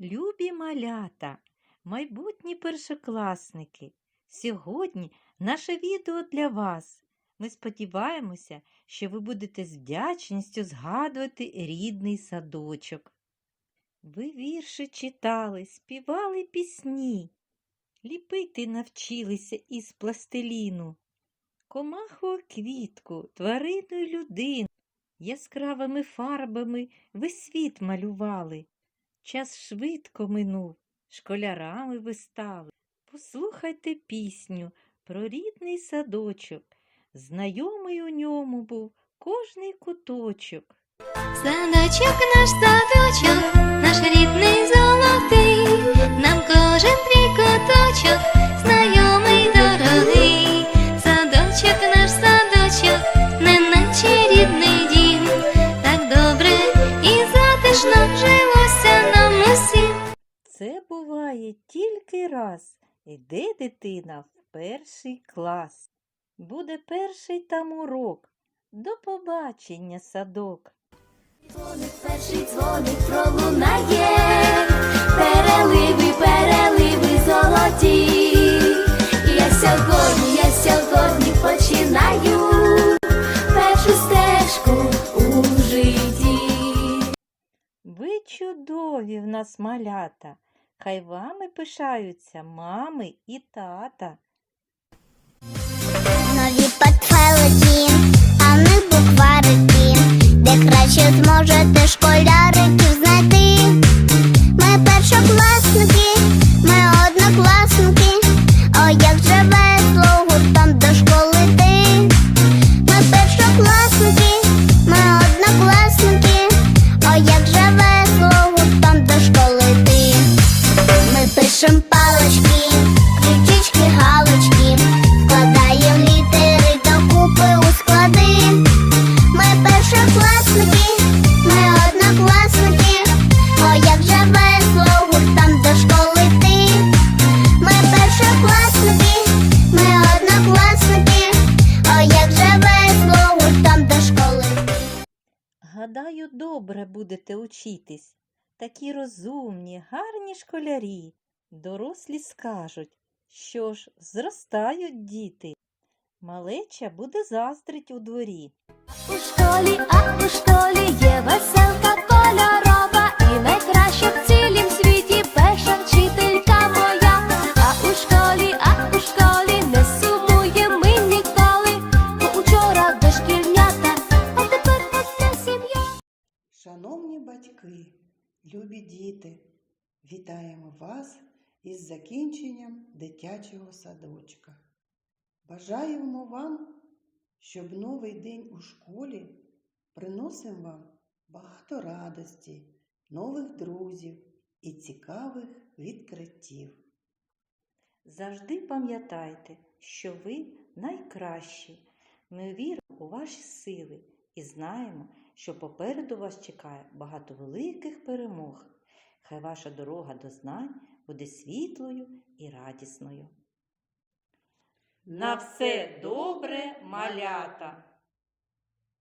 Любі малята, майбутні першокласники, сьогодні наше відео для вас. Ми сподіваємося, що ви будете з вдячністю згадувати рідний садочок. Ви вірші читали, співали пісні, ліпити навчилися із пластиліну, комаху квітку, тварину й людину, яскравими фарбами ви світ малювали. Час швидко минув, школярами ви стали. Послухайте пісню про рідний садочок. Знайомий у ньому був кожний куточок. Садочок наш садочок, наш рідний золотий, нам кожен твій Це буває тільки раз. Іде дитина в перший клас. Буде перший там урок. До побачення, садок. Дзвоник, перший дзвоник пролунає, переливи, переливи золоті. Я сьогодні, я сьогодні починаю першу стежку у житті. Ви чудові в нас малята. Хай вами пишаються мами і тата. Гадаю, добре будете учитись. Такі розумні, гарні школярі. Дорослі скажуть, що ж, зростають діти. Малеча буде заздрить у дворі. У школі, а у школі є веселка кольорова і найкраща любі діти, вітаємо вас із закінченням дитячого садочка. Бажаємо вам, щоб новий день у школі приносив вам багато радості, нових друзів і цікавих відкриттів. Завжди пам'ятайте, що ви найкращі. Ми віримо у ваші сили і знаємо, що попереду вас чекає багато великих перемог. Хай ваша дорога до знань буде світлою і радісною. На все добре, малята!